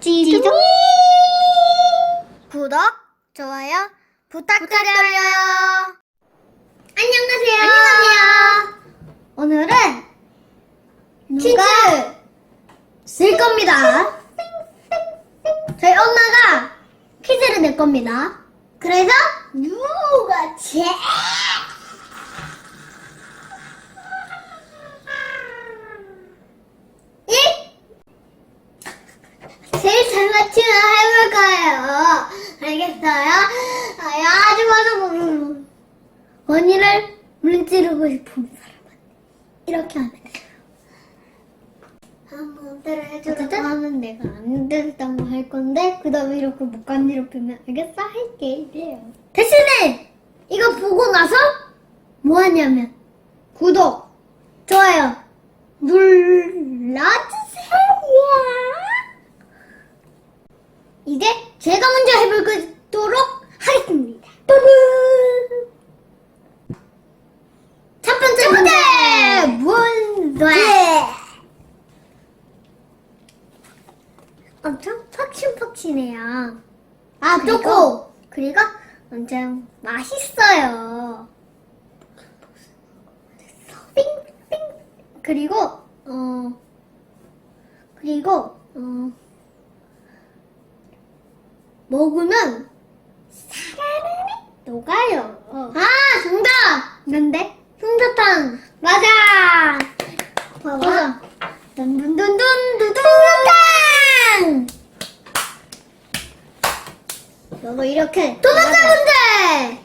찌종 구독, 좋아요 부탁드려요. 안녕하세요. 안녕하세요. 오늘은 퀴즈 쓸 겁니다. 저희 엄마가 퀴즈를 낼 겁니다. 그래서 누가 제일 일 제일 잘 맞추면 해볼 거예요. 알겠어요? 아, 아주 맞아. 원희를 물찌르고 싶은 사람은 이렇게 하면 돼요. 한번 따라해주라고 하면 내가 안 된다고 할 건데 그 다음에 이렇게 못 간지럽히면 알겠어? 할게 이래요. 대신에 이거 보고 나서 뭐 하냐면 구독, 좋아요 눌러주세요. 이제 제가 먼저 해보도록 하겠습니다. 빠밤! 첫 번째 문제! 문제! 엄청 퍽신퍽신해요. 아, 그리고, 그리고 엄청 맛있어요. 빙, 빙. 그리고, 어, 그리고, 어, 먹으면 사라르르 녹아요. 아, 정답! 뭔데? 솜사탕. 맞아! 봐봐. 둔둔둔둔둔둔! 솜사탕! 너도 이렇게. 두 번째 문제!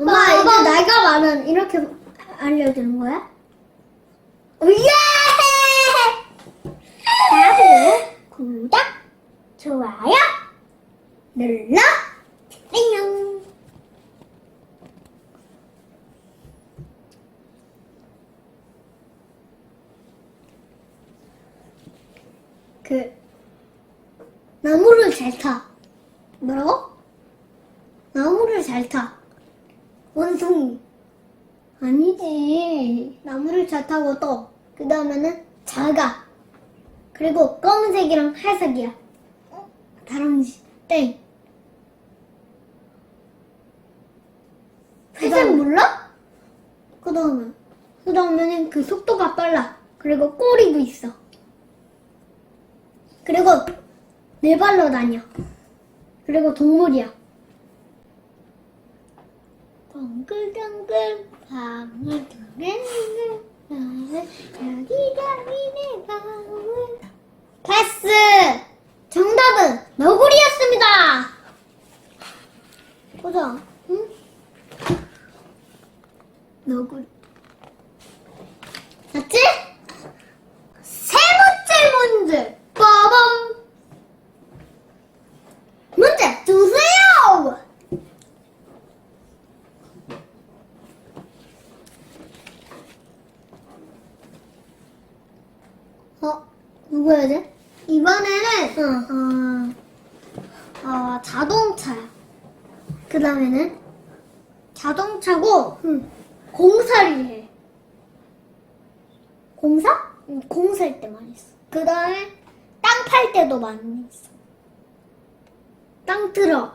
엄마, 이거 나이가 많은, 이렇게 알려주는 거야? 예! 다음, 구독, 좋아요, 눌러 안녕 그 나무를 잘 타. 뭐라고? 나무를 잘 타. 원숭이. 아니지. 나무를 잘 타고 또. 그 다음에는 작아. 그리고 검은색이랑 할색이야. 어? 다람쥐. 땡. 회색 몰라? 그 다음에. 그 다음에는 그 속도가 빨라. 그리고 꼬리도 있어. 그리고 네 발로 다녀. 그리고 동물이야. 덩글덩글 방울 덩글덩글 여기가 미네 방울 패스! 정답은 너구리였습니다. 보자. 응? 너구리. 맞지? 세 번째 문제. 빠밤. 문제 주세요. 어, 누구야 돼? 이번에는 어, 어, 자동차야. 그 다음에는 자동차고 공사를 해. 공사? 응, 공사할 때 많이 써. 그 다음에 땅 팔 때도 많이 써. 땅 들어.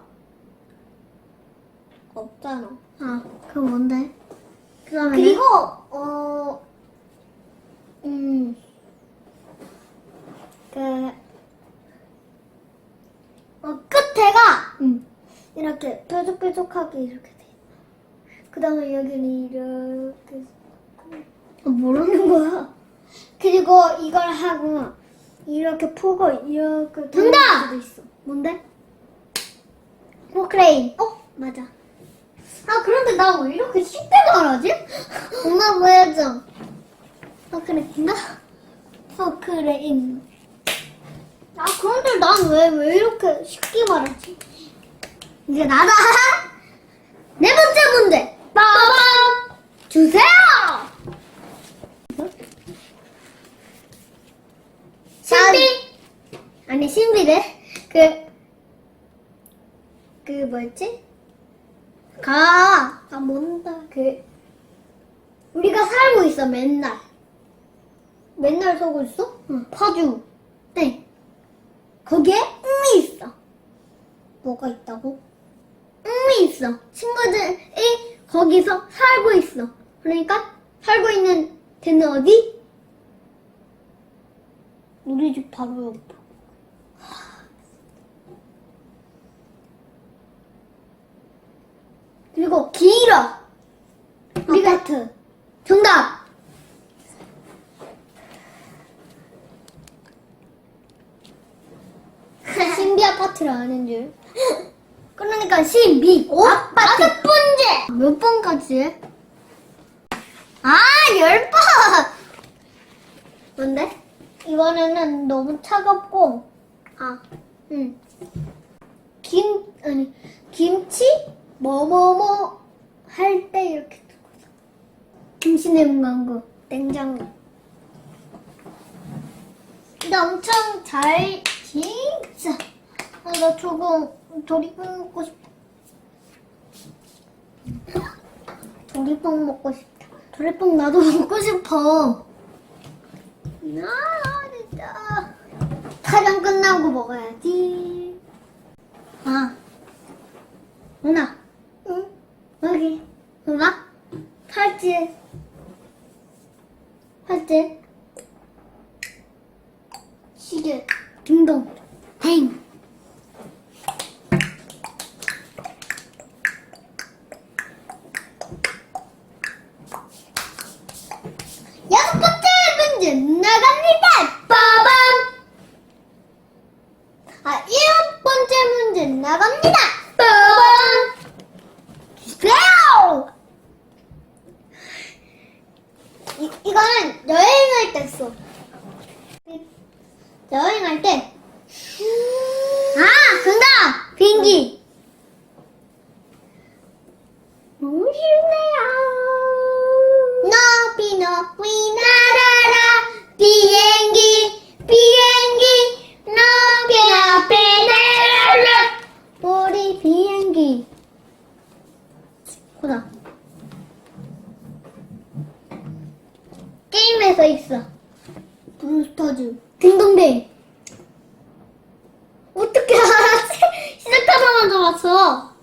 없잖아. 아, 그럼 뭔데? 그 다음에 그리고 어, 음, 그, 어, 끝에가 이렇게 뾰족뾰족하게 이렇게 돼. 그 다음에 여기는 이렇게. 어, 모르는 거야. 그리고 이걸 하고 이렇게 푸고 이렇게 정답! 수도 있어. 뭔데? 포크레인. 어? 맞아. 아 그런데 나 왜 이렇게 쉽게 말하지? 엄마 보여줘. 포크레인가? 포크레인. 아 그런데 난 왜 왜 이렇게 쉽게 말하지? 이제 나다. 네 번째 문제. 빠밤 주세요. 신비 아니 신비래. 그그 뭐였지? 가. 아 뭔다. 그 우리가 살고 있어 맨날. 맨날 살고 있어? 응. 파주. 네. 거기에 거기서 살고 있어. 그러니까 살고 있는 데는 어디? 우리 집 바로 옆. 그리고 길어. 아파트. 정답. 신비 아파트를 아는 줄. 그러니까 신비 아파트. 다섯 번째. 몇 번까지 해? 아, 열 번. 뭔데? 이번에는 너무 차갑고. 아, 응. 김 아니 김치 뭐뭐뭐 할 때 이렇게 두고서 김치 냉장고 냉장고. 근데 엄청 잘 진짜. 아, 나 저거 조리빵 먹고 싶다. 조리빵 먹고 싶다. 조리빵 나도 먹고 싶어. 아 진짜. 촬영 끝나고 먹어야지. 아, 누나. 응? 여기. 누나? 팔찌. 팔찌. 시계. 딩동. 행. 여섯 번째 문제 나갑니다. 빠밤. 아, 일곱 번째 문제 나갑니다. 이거는 여행할 때 써. 여행할 때. 아, 정답! 비행기. 너무 쉽네요. 높이 높이 서 있어 브루스터즈 딩동댕 어떻게 알았지? 시작하자마자 왔어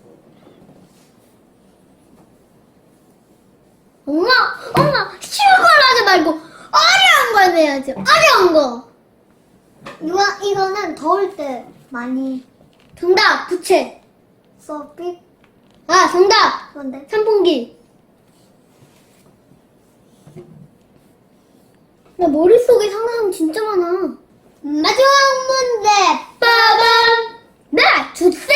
엄마, 엄마, 쉬운 걸 하지 말고 어려운 걸 해야지. 어려운 거. 이거 이거는 더울 때 많이. 정답 부채. 서피. 아 정답. 뭔데? 선풍기. 나 머릿속에 상상이 진짜 많아. 마지막 문제. 빠밤. 네, 주세요.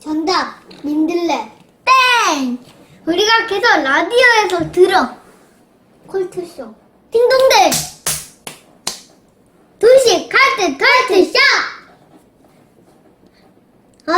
정답 민들레 땡 우리가 계속 라디오에서 들어 콜트쇼 딩동댕 두시 칼트 칼트쇼 어